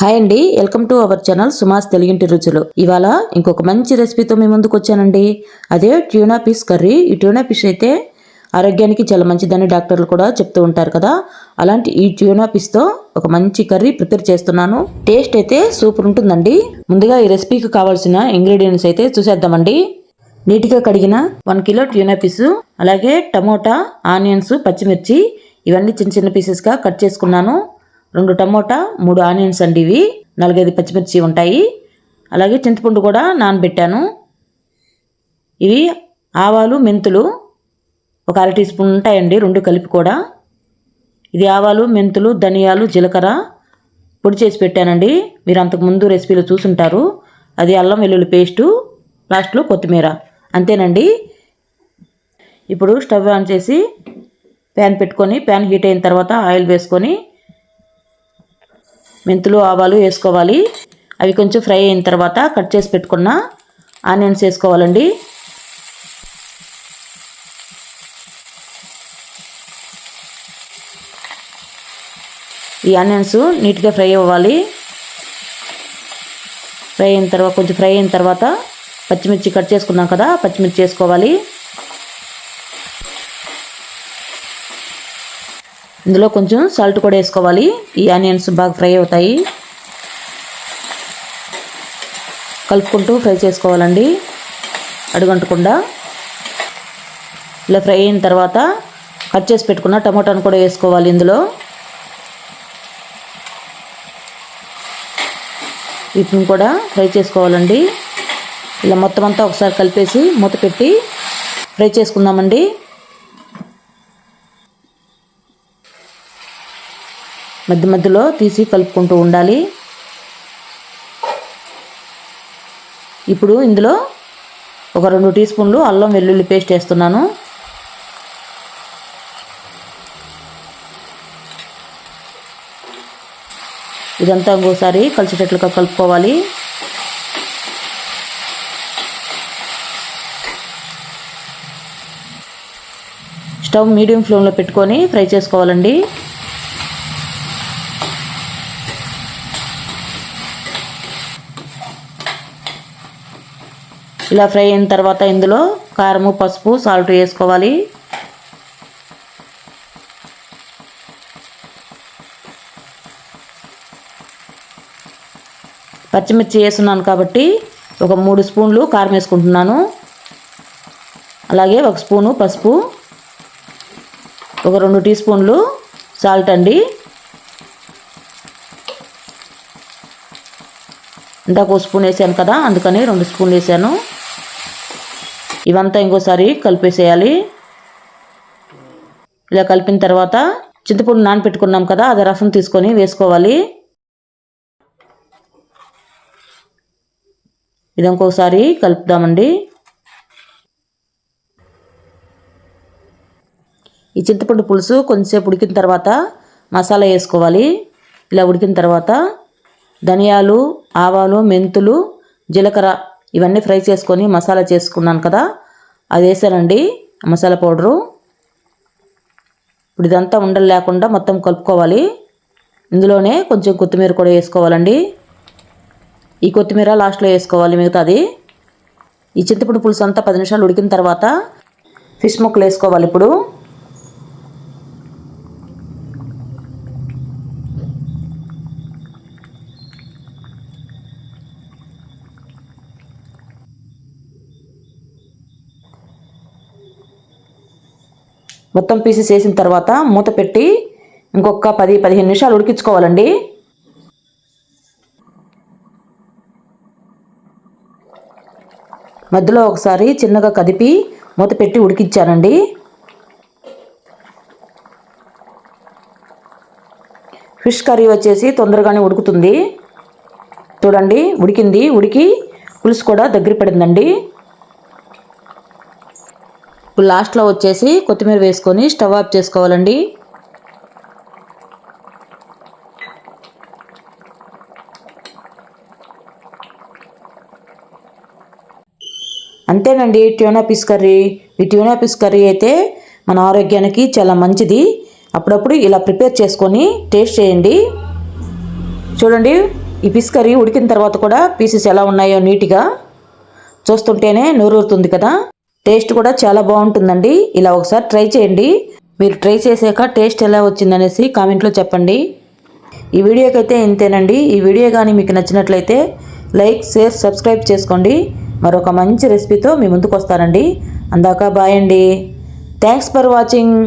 Hi అండి welcome to our channel Suma's తెలుగింటి రుచులు. ఇవాళ ఇంకొక మంచి రెసిపీతో మీ ముందుకు వచ్చానండి. అదే ట్యూనా పీస్ కర్రీ. ఈ ట్యూనా పీస్ అయితే ఆరోగ్యానికి చాలా మంచిదని డాక్టర్లు కూడా చెప్తూ ఉంటారు కదా. అలాంటి ఈ ట్యూనా పీస్తో ఒక మంచి కర్రీ ప్రిపేర్ చేస్తున్నాను. టేస్ట్ అయితే సూపర్ ఉంటుందండి. ముందుగా ఈ రెసిపీకి కావాల్సిన ఇంగ్రీడియంట్స్ అయితే చూసేద్దామండి. నీట్గా కడిగిన వన్ కిలో ట్యూనా పీసు అలాగే టమోటా ఆనియన్స్ పచ్చిమిర్చి ఇవన్నీ చిన్న చిన్న పీసెస్గా కట్ చేసుకున్నాను. రెండు టమోటా మూడు ఆనియన్స్ అండి ఇవి. నాలుగైదు పచ్చిమిర్చి ఉంటాయి. అలాగే చింతపండు కూడా నానబెట్టాను. ఇవి ఆవాలు మెంతులు ఒక అర టీ స్పూన్ ఉంటాయండి రెండు కలిపి కూడా. ఇది ఆవాలు మెంతులు ధనియాలు జీలకర్ర పొడి చేసి పెట్టానండి. మీరు అంతకుముందు రెసిపీలో చూసుంటారు. అది అల్లం వెల్లుల్లి పేస్టు లాస్ట్లో కొత్తిమీర. అంతేనండి. ఇప్పుడు స్టవ్ ఆన్ చేసి ప్యాన్ పెట్టుకొని ప్యాన్ హీట్ అయిన తర్వాత ఆయిల్ వేసుకొని మెంతులు ఆవాలు వేసుకోవాలి. అవి కొంచెం ఫ్రై అయిన తర్వాత కట్ చేసి పెట్టుకున్న ఆనియన్స్ వేసుకోవాలండి. ఈ ఆనియన్స్ నీట్గా ఫ్రై అవ్వాలి. ఫ్రై అయిన తర్వాత కొంచెం ఫ్రై అయిన తర్వాత పచ్చిమిర్చి కట్ చేసుకున్నాం కదా పచ్చిమిర్చి వేసుకోవాలి. ఇందులో కొంచెం సాల్ట్ కూడా వేసుకోవాలి. ఈ ఆనియన్స్ బాగా ఫ్రై అవుతాయి. కలుపుకుంటూ ఫ్రై చేసుకోవాలండి. అడుగంటకుండా. ఇలా ఫ్రై అయిన తర్వాత కట్ చేసి పెట్టుకున్న టమాటాను కూడా వేసుకోవాలి ఇందులో. వీటిని కూడా ఫ్రై చేసుకోవాలండి. ఇలా మొత్తం అంతా ఒకసారి కలిపేసి మూత పెట్టి ఫ్రై చేసుకుందామండి. మధ్య మధ్యలో తీసి కలుపుకుంటూ ఉండాలి. ఇప్పుడు ఇందులో ఒక రెండు టీ స్పూన్లు అల్లం వెల్లుల్లి పేస్ట్ వేస్తున్నాను. ఇదంతా ఇంకోసారి కలిసేటట్లుగా కలుపుకోవాలి. స్టవ్ మీడియం ఫ్లేమ్లో పెట్టుకొని ఫ్రై చేసుకోవాలండి. ఇలా ఫ్రై అయిన తర్వాత ఇందులో కారము పసుపు సాల్ట్ వేసుకోవాలి. పచ్చిమిర్చి వేస్తున్నాను కాబట్టి ఒక మూడు స్పూన్లు కారం వేసుకుంటున్నాను. అలాగే ఒక స్పూను పసుపు ఒక రెండు టీ స్పూన్లు సాల్ట్ అండి. ఇందాక ఒక స్పూన్ వేసాను కదా అందుకని రెండు స్పూన్లు వేసాను. ఇవంతా ఇంకోసారి కలిపేసేయాలి. ఇలా కలిపిన తర్వాత చింతపండు నానపెట్టుకున్నాం కదా అది రసం తీసుకొని వేసుకోవాలి. ఇది ఇంకోసారి కలుపుదామండి. ఈ చింతపండు పులుసు కొంచెంసేపు ఉడికిన తర్వాత మసాలా వేసుకోవాలి. ఇలా ఉడికిన తర్వాత ధనియాలు ఆవాలు మెంతులు జీలకర్ర ఇవన్నీ ఫ్రై చేసుకొని మసాలా చేసుకున్నాను కదా అది వేసానండి మసాలా పౌడరు. ఇప్పుడు ఇదంతా ఉండలు లేకుండా మొత్తం కలుపుకోవాలి. ఇందులోనే కొంచెం కొత్తిమీర కూడా వేసుకోవాలండి. ఈ కొత్తిమీర లాస్ట్లో వేసుకోవాలి మిగతాది. ఈ చింతపండు పులుసు అంతా పది నిమిషాలు ఉడికిన తర్వాత ఫిష్ ముక్కలు వేసుకోవాలి ఇప్పుడు. మొత్తం పీసెస్ వేసిన తర్వాత మూత పెట్టి ఇంకొక పది పదిహేను నిమిషాలు ఉడికించుకోవాలండి. మధ్యలో ఒకసారి చిన్నగా కదిపి మూత పెట్టి ఉడికించానండి. ఫిష్ కర్రీ వచ్చేసి తొందరగానే ఉడుకుతుంది. చూడండి ఉడికింది ఉడికి పులుసు కూడా దగ్గర పడిందండి. ఇప్పుడు లాస్ట్లో వచ్చేసి కొత్తిమీర వేసుకొని స్టవ్ ఆఫ్ చేసుకోవాలండి. అంతేనండి ట్యూనా పీస్ కర్రీ ఈ ట్యూనా పీస్ కర్రీ అయితే మన ఆరోగ్యానికి చాలా మంచిది. అప్పుడప్పుడు ఇలా ప్రిపేర్ చేసుకొని టేస్ట్ చేయండి. చూడండి ఈ పీస్ కర్రీ ఉడికిన తర్వాత కూడా పీసెస్ ఎలా ఉన్నాయో నీట్గా చూస్తుంటేనే నోరూరుతుంది కదా. టేస్ట్ కూడా చాలా బాగుంటుందండి. ఇలా ఒకసారి ట్రై చేయండి. మీరు ట్రై చేసాక టేస్ట్ ఎలా వచ్చిందనేసి కామెంట్లో చెప్పండి. ఈ వీడియోకైతే ఇంతేనండి. ఈ వీడియో కానీ మీకు నచ్చినట్లయితే లైక్ షేర్ సబ్స్క్రైబ్ చేసుకోండి. మరొక మంచి రెసిపీతో మీ ముందుకు వస్తానండి. అందాక బాయ్ అండి. Thanks for watching.